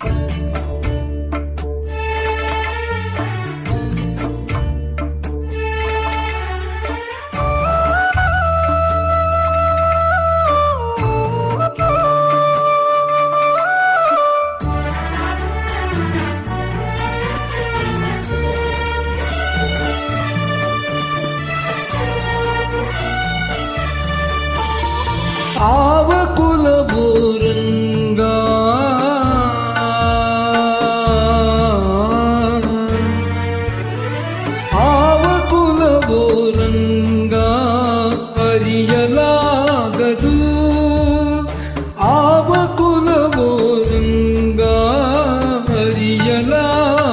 ఆవ ఆవకులము ಅರಿಯಲಾಗದು ಆವ ಕುಲವೋ ನಂಗ ಅರಿಯಲಾಗ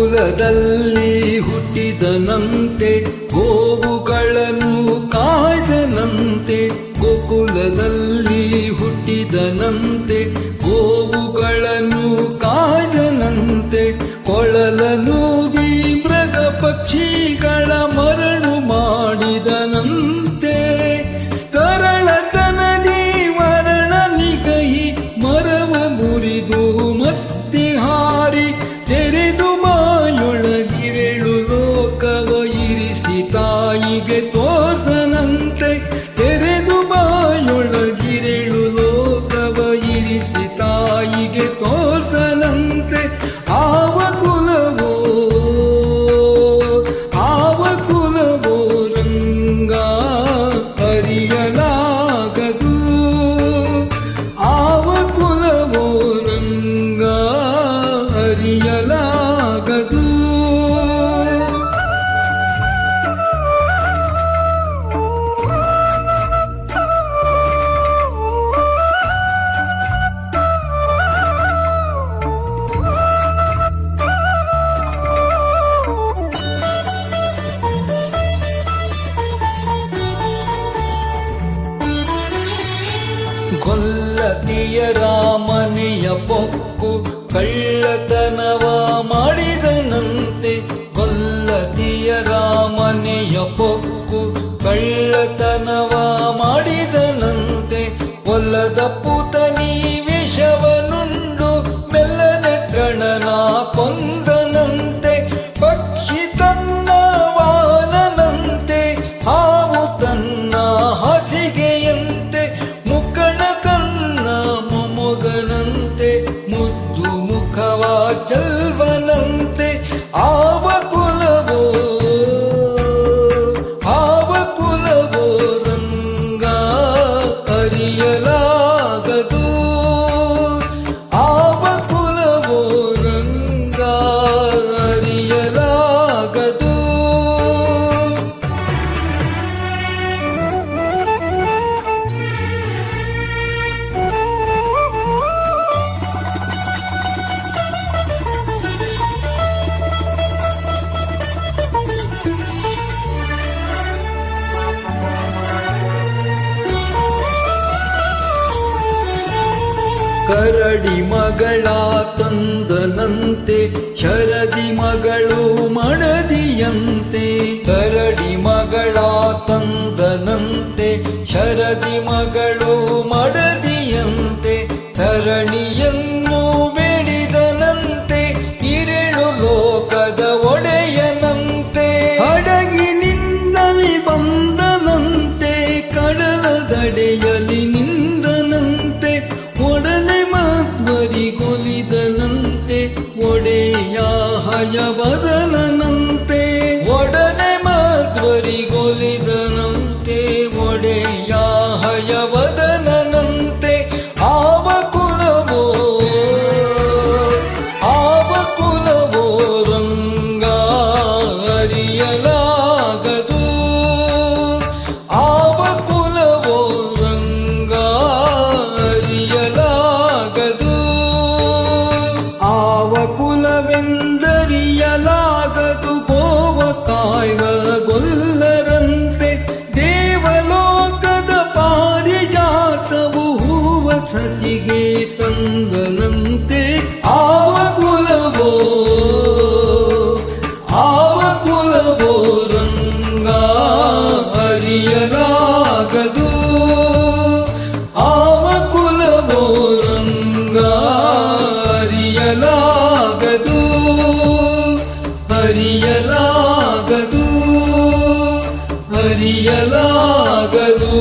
ಕುಲದಲ್ಲಿ ಹುಟ್ಟಿದನಂತೆ ಗೋವುಗಳನ್ನು ಕಾಯ್ದನಂತೆ ಗೋಕುಲದಲ್ಲಿ ಹುಟ್ಟಿದನಂತೆ ಗೋವುಗಳನ್ನು ಗೊಲ್ಲತಿಯ ರಾಮನಿಯ ಪೊಕ್ಕು ಕಳ್ಳತನವ ಮಾಡಿದನಂತೆ. ಗೊಲ್ಲತಿಯ ರಾಮನಿಯ ಪೊಕ್ಕು ಕಳ್ಳತನವ ಮಾಡಿದನಂತೆ. ಒಲ್ಲದ ಪು चलवा ಕರಡಿ ಮಗಳ ತಂದನಂತೆ ಶರದಿ ಮಗಳು ಕುಲವೆಂದರಿಯಲಾಗದು ಗೋವ ಕಾಯ್ವ ಗೊಲ್ಲರಂತೆ ದೇವಲೋಕದ ಪಾರಿಜಾತವು ಹೂವ ಸತಿಗೆ तन्दनन्द మరి ఎలాగదు